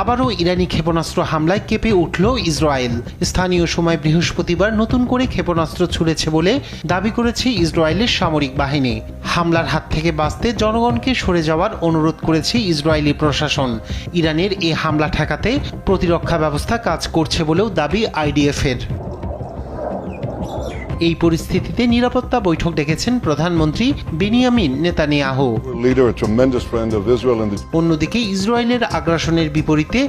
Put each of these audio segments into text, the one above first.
আবারও ইরানি ক্ষেপণাস্ত্র হামলায় কেঁপে উঠল ইসরায়েল। স্থানীয় সময় বৃহস্পতিবার নতুন করে ক্ষেপণাস্ত্র ছুড়েছে বলে দাবি করেছে ইসরায়েলের সামরিক বাহিনী। হামলার হাত থেকে বাঁচতে জনগণকে সরে যাওয়ার অনুরোধ করেছে ইসরায়েলি প্রশাসন। ইরানের এই হামলা ঠেকাতে প্রতিরক্ষা ব্যবস্থা কাজ করছে বলেও দাবি আইডিএফের। এই পরিস্থিতিতে নিরাপত্তা বৈঠক ডেকেছেন প্রধানমন্ত্রী বেনিয়ামিন নেতানিয়াহু। অন্যদিকে ইসরায়েলের আগ্রাসনের বিপরীতে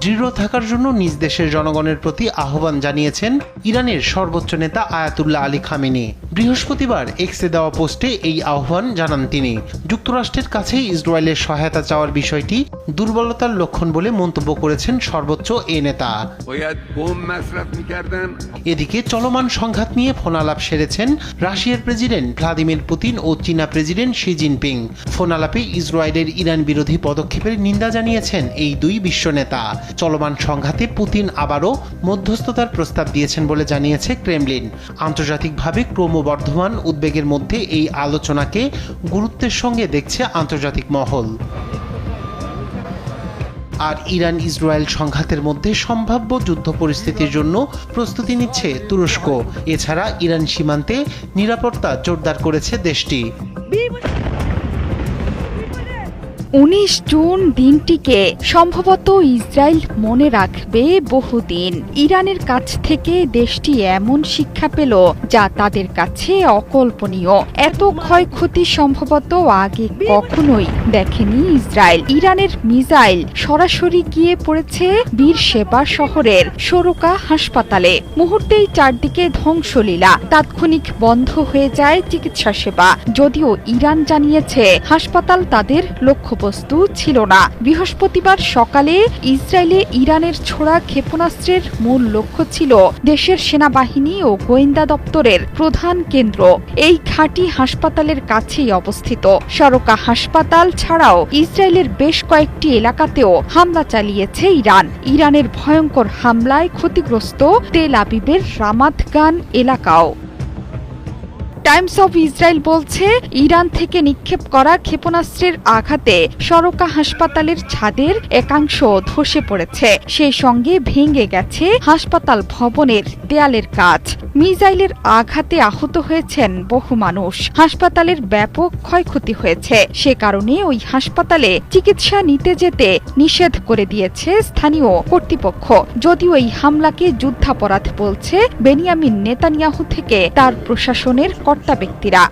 দৃঢ় থাকার জন্য নিজ দেশের জনগণের প্রতি আহ্বান জানিয়েছেন ইরানের সর্বোচ্চ নেতা আয়াতুল্লাহ আলী খামেনি। বৃহস্পতিবার এক্সে দেওয়া পোস্টে এই আহ্বান জানান তিনি। যুক্তরাষ্ট্রের কাছে ইসরায়েলের সহায়তা চাওয়ার বিষয়টি দুর্বলতার লক্ষণ বলে মন্তব্য করেছেন সর্বোচ্চ এ নেতা। এদিকে চলমান সংঘাত নিয়ে ফোনালাপ সেরেছেন রাশিয়ার প্রেসিডেন্ট ভ্লাদিমির পুতিন ও চীনা প্রেসিডেন্ট শি জিনপিং। ফোনালাপে ইসরায়েলের ইরান বিরোধী পদক্ষেপের নিন্দা জানিয়েছেন এই দুই বিশ্ব নেতা। চলমান সংঘাতে পুতিন আবারও মধ্যস্থতার প্রস্তাব দিয়েছেন বলে জানিয়েছে ক্রেমলিন। আন্তর্জাতিকভাবে ক্রমবর্ধমান উদ্বেগের মধ্যে এই আলোচনাকে গুরুত্বের সঙ্গে দেখছে আন্তর্জাতিক মহল। আর ইরান ইসরায়েল সংঘাতের মধ্যে সম্ভাব্য যুদ্ধ পরিস্থিতির জন্য প্রস্তুতি নিচ্ছে তুরস্ক। এছাড়া ইরান সীমান্তে নিরাপত্তা জোরদার করেছে দেশটি। উনিশ জুন দিনটিকে সম্ভবত ইসরায়েল মনে রাখবে বহুদিন। ইরানের কাছ থেকে দেশটি এমন শিক্ষা পেল যা তাদের কাছে অকল্পনীয়। এত ক্ষয়ক্ষতি সম্ভবত আগে কখনোই দেখেনি ইসরায়েল। ইরানের মিসাইল সরাসরি গিয়ে পড়েছে বীর সেবা শহরের সরুকা হাসপাতালে। মুহূর্তেই চারদিকে ধ্বংসলীলা। তাৎক্ষণিক বন্ধ হয়ে যায় চিকিৎসা সেবা। যদিও ইরান জানিয়েছে, হাসপাতাল তাদের লক্ষ্যবস্তু ছিল না। বৃহস্পতিবার সকালে ইসরায়েলে ইরানের ছোড়া ক্ষেপণাস্ত্রের মূল লক্ষ্য ছিল দেশের সেনাবাহিনী ও গোয়েন্দা দপ্তরের প্রধান কেন্দ্র। এই ঘাঁটি হাসপাতালের কাছেই অবস্থিত। সরকা হাসপাতাল ছাড়াও ইসরায়েলের বেশ কয়েকটি এলাকাতেও হামলা চালিয়েছে ইরান। ইরানের ভয়ঙ্কর হামলায় ক্ষতিগ্রস্ত তেল আবিবের রামাতগান এলাকাও। টাইমস অফ ইসরায়েল বলছে, ইরান থেকে নিক্ষেপ করা ক্ষেপণাস্ত্রের আঘাতে সরকা হাসপাতালের ছাদের একাংশ ধসে পড়েছে। সেই সঙ্গে ভেঙে গেছে হাসপাতাল ভবনের দেয়ালের কাজ মিসাইলের আঘাতে আহত হয়েছেন বহু মানুষ। হাসপাতালের ব্যাপক ক্ষয়ক্ষতি হয়েছে। সে কারণে ওই হাসপাতালে চিকিৎসা নিতে যেতে নিষেধ করে দিয়েছে স্থানীয় কর্তৃপক্ষ। যদিও এই হামলাকে যুদ্ধাপরাধ বলছে, বেনিয়ামিন নেতানিয়াহু থেকে তার প্রশাসনের কর্তা ব্যক্তিরা।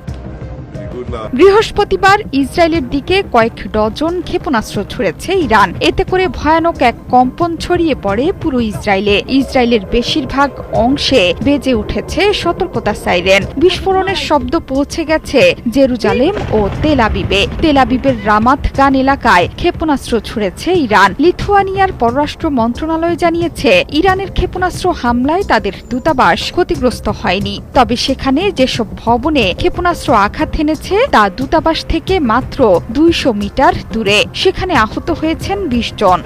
বৃহস্পতিবার ইসরায়েলের দিকে কয়েক ডজন ক্ষেপণাস্ত্র ছুড়েছে ইরান। এতে করে ভয়ানক এক কম্পন ছড়িয়ে পড়ে পুরো ইসরায়েলে। ইসরায়েলের বেশিরভাগ অংশে বেজে উঠেছে সতর্কতা সাইরেন। বিস্ফোরণের শব্দ পৌঁছে গেছে জেরুজালেম ও তেলাবিবে তেলাবিবের তেল রামাত গান এলাকায় ক্ষেপণাস্ত্র ছুড়েছে ইরান। লিথুয়ানিয়ার পররাষ্ট্র মন্ত্রণালয় জানিয়েছে, ইরানের ক্ষেপণাস্ত্র হামলায় তাদের দূতাবাস ক্ষতিগ্রস্ত হয়নি। তবে সেখানে যেসব ভবনে ক্ষেপণাস্ত্র আঘাত এনেছে, তা দূতাবাস থেকে মাত্র দুইশো মিটার দূরে। সেখানে আহত হয়েছেন বিশ জন।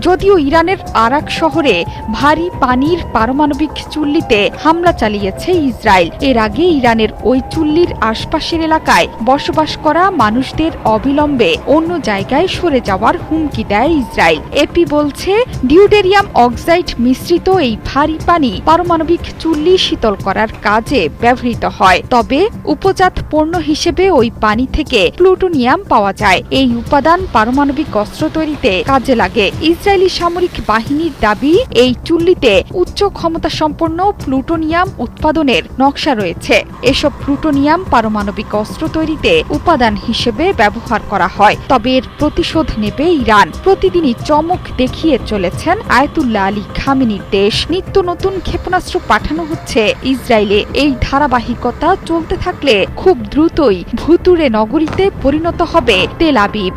যদিও ইরানের আরাক শহরে ভারী পানির পারমাণবিক চুল্লিতে হামলা চালিয়েছে ইসরায়েল, এর আগে ইরানের ওই চুল্লির আশপাশের এলাকায় বসবাস করা মানুষদের অবিলম্বে অন্য জায়গায় সরে যাওয়ার হুমকি দেয় ইসরায়েল। এপি বলছে, ডিউটেরিয়াম অক্সাইড মিশ্রিত এই ভারী পানি পারমাণবিক চুল্লি শীতল করার কাজে ব্যবহৃত হয়। তবে উপজাত পণ্য হিসেবে ওই পানি থেকে প্লুটোনিয়াম পাওয়া যায়। এই উপাদান পারমাণবিক অস্ত্র তৈরিতে কাজে লাগে। ইসরায়েলি সামরিক বাহিনীর দাবি, এই চুল্লিতে উচ্চ ক্ষমতা সম্পন্ন প্লুটোনিয়াম উৎপাদনের নকশা রয়েছে। এসব প্লুটোনিয়াম পারমাণবিক অস্ত্র তৈরিতে উপাদান হিসেবে ব্যবহার করা হয়। তবে এর প্রতিশোধ নেবে ইরান। প্রতিদিনই চমক দেখিয়ে চলেছেন আয়তুল্লাহ আলী খামেনির দেশ। নিত্য নতুন ক্ষেপণাস্ত্র পাঠানো হচ্ছে ইসরায়েলে। এই ধারাবাহিকতা চলতে থাকলে খুব দ্রুতই ভুতুরে নগরীতে পরিণত হবে তেল আবিব।